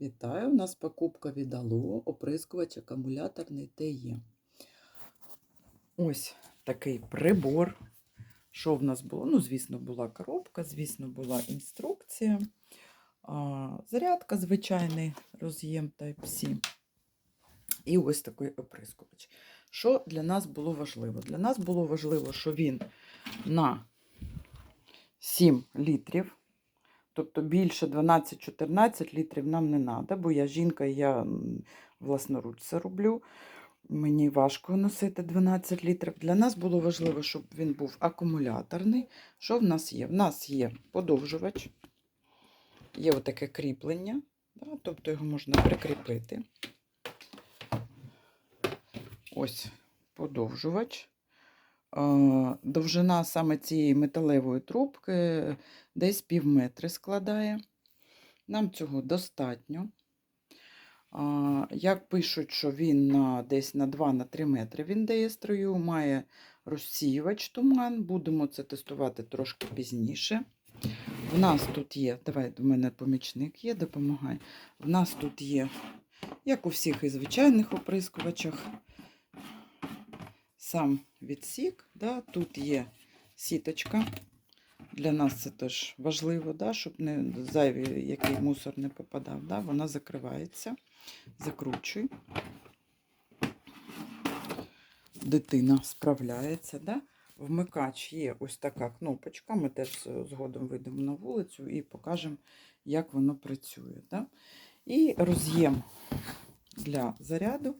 Вітаю! У нас покупка від Алло, оприскувач акумуляторний ТЕ. Ось такий прибор. Що в нас було? Ну, звісно, була коробка, звісно, була інструкція. Зарядка, звичайний роз'єм Type-C. І ось такий оприскувач. Що для нас було важливо? Для нас було важливо, що він на 7 літрів. Тобто більше 12-14 літрів нам не треба, бо я жінка, я власноруч це роблю. Мені важко носити 12 літрів. Для нас було важливо, щоб він був акумуляторний. Що в нас є? В нас є подовжувач, є отаке кріплення, да, тобто його можна прикріпити. Ось подовжувач. Довжина саме цієї металевої трубки десь пів метри складає. Нам цього достатньо. Як пишуть, що він на, десь на 2-3 метри він дає струю, має розсіювач туман. Будемо це тестувати трошки пізніше. В нас тут є, давай до мене помічник є, допомагай. В нас тут є, як у всіх і звичайних оприскувачах, сам відсік. Да? Тут є сіточка. Для нас це теж важливо, да? щоб не зайвий який мусор не попадав. Да? Вона закривається. Закручуй. Дитина справляється. Да? Вмикач є ось така кнопочка. Ми теж згодом вийдемо на вулицю і покажемо, як воно працює. Да? І роз'єм для заряду.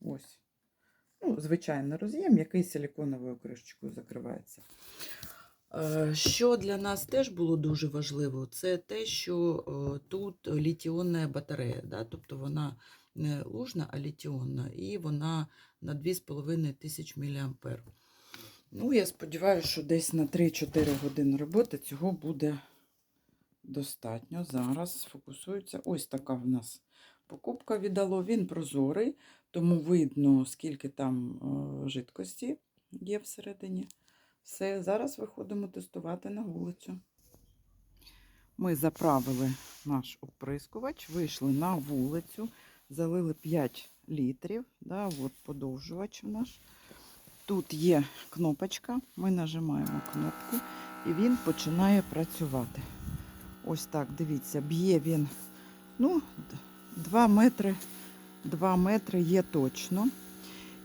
Ось. Ну, звичайний роз'єм, який силіконовою кришечкою закривається. Е, Що для нас теж було дуже важливо, це те, що е, тут літіонна батарея, да? тобто вона не лужна, а літіонна, і вона на 2,5 тисяч мА. Ну, я сподіваюся, що десь на 3-4 години роботи цього буде достатньо. Зараз сфокусується. Ось така в нас покупка віддало. Він прозорий, тому видно, скільки там е, жидкості є всередині. Все, зараз виходимо тестувати на вулицю. Ми заправили наш оприскувач, вийшли на вулицю, залили 5 літрів. Да, от подовжувач наш. Тут є кнопочка, ми нажимаємо кнопку і він починає працювати. Ось так, дивіться, б'є він ну, 2 метри, 2 метри є точно.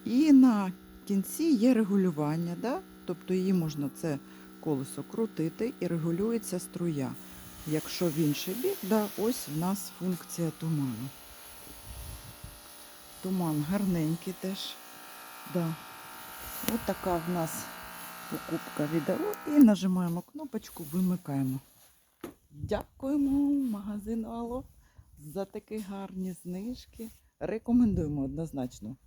І на кінці є регулювання. Да? Тобто її можна це колесо крутити і регулюється струя. Якщо в інший бік, да, ось в нас функція туману. Туман гарненький теж. Да. Ось така в нас покупка відео. І нажимаємо кнопочку, вимикаємо. Дякуємо магазину Алло за такі гарні знижки. Рекомендуємо однозначно.